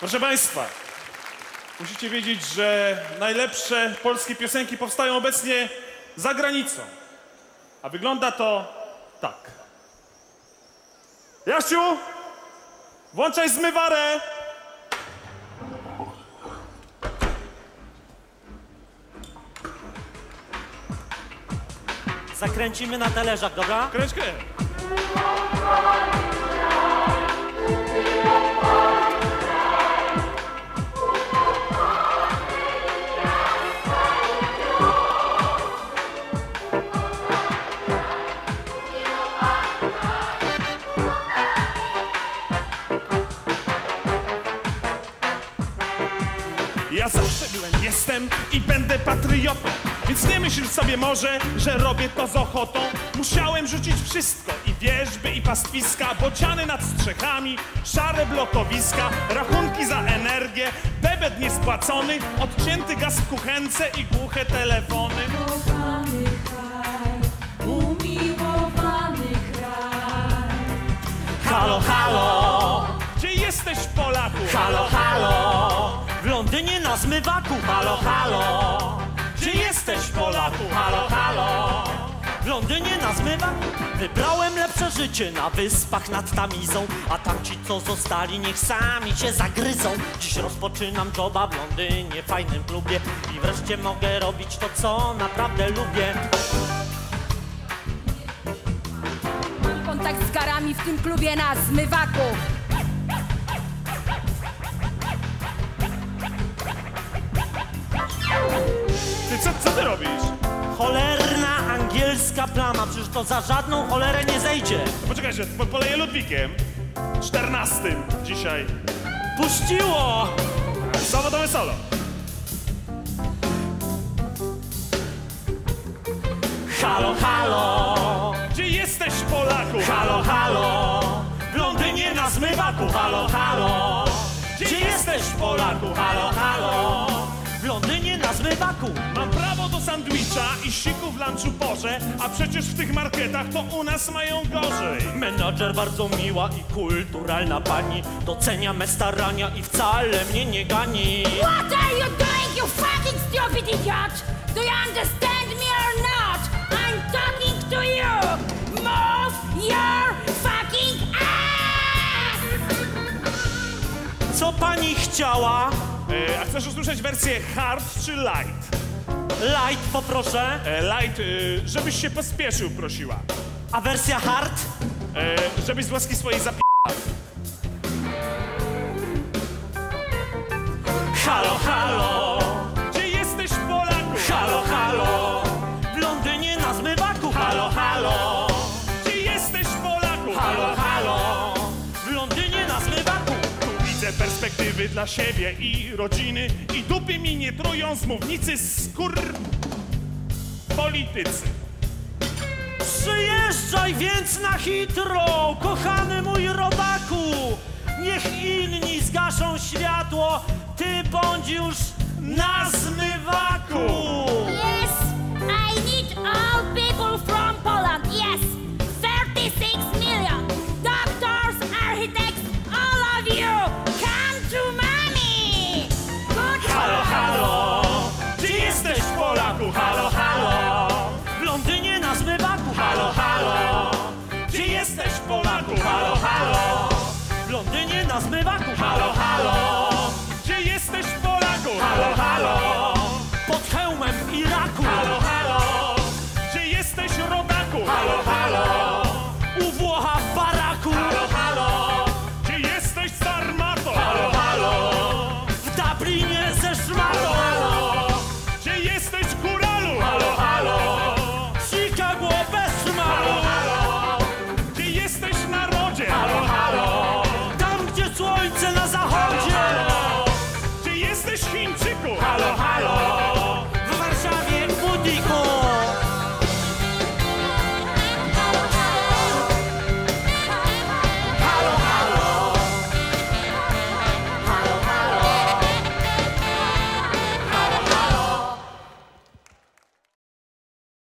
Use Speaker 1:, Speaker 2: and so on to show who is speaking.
Speaker 1: Proszę Państwa, musicie wiedzieć, że najlepsze polskie piosenki powstają obecnie za granicą. A wygląda to tak. Jasiu, włączaj zmywarę!
Speaker 2: Zakręcimy na talerzach, dobra?
Speaker 1: Kręć, kręć. Ja zawsze byłem, jestem i będę patriotą Więc nie myśl sobie może, że robię to z ochotą Musiałem rzucić wszystko i wierzby i pastwiska Bociany nad strzechami, szare blokowiska Rachunki za energię, debet niespłacony Odcięty gaz w kuchence i głuche telefony
Speaker 3: Kochany kraj, umiłowany kraj.
Speaker 2: Halo, halo,
Speaker 1: Gdzie jesteś Polaku?
Speaker 2: halo, halo. W Londynie na zmywaku, halo, halo. Gdzie jesteś, Polaku? Halo, halo. W Londynie na zmywaku wybrałem lepsze życie na wyspach nad Tamizą, a tamci co zostali niech sami się zagryzą. Dziś rozpoczynam joba w Londynie, fajnym klubie i wreszcie mogę robić to co naprawdę lubię.
Speaker 3: Mam kontakt z karami w tym klubie na zmywaku.
Speaker 2: Plama, przecież to za żadną cholerę nie zejdzie.
Speaker 1: Poczekajcie, po, poleję Ludwikiem. 14 dzisiaj.
Speaker 2: Puściło!
Speaker 1: Zawodowe solo.
Speaker 2: Halo, halo,
Speaker 1: Gdzie jesteś Polaku?
Speaker 2: halo, halo, w Londynie na zmywaku, halo, halo. Gdzie jesteś, Polaku, halo, halo, w Londynie na zmywaku.
Speaker 1: Mam prawo do sandwicza i siku w lunchu porze, a przecież w tych marketach to u nas mają gorzej.
Speaker 2: Menadżer bardzo miła i kulturalna pani, docenia me starania i wcale mnie nie gani.
Speaker 3: What are you doing, you fucking stupid idiot? Do you understand me or not? I'm talking to you. Move your fucking ass!
Speaker 2: Co pani chciała?
Speaker 1: E, a chcesz usłyszeć wersję hard czy light?
Speaker 2: Light poproszę,
Speaker 1: E, light, e, żebyś się pospieszył, prosiła.
Speaker 2: a wersja hard?
Speaker 1: Żebyś z łaski swojej zapi...
Speaker 2: Halo, halo,
Speaker 1: Gdzie jesteś Polaku?
Speaker 2: halo, halo, w Londynie na zmywaku, halo, halo,
Speaker 1: Gdzie jesteś Polaku?
Speaker 2: halo, halo,
Speaker 1: Perspektywy dla siebie i rodziny i dupy mi nie trują z mównicy skór... Politycy.
Speaker 2: Przyjeżdżaj więc na Heathrow, kochany mój robaku. Niech inni zgaszą światło, ty bądź już na zmywaku.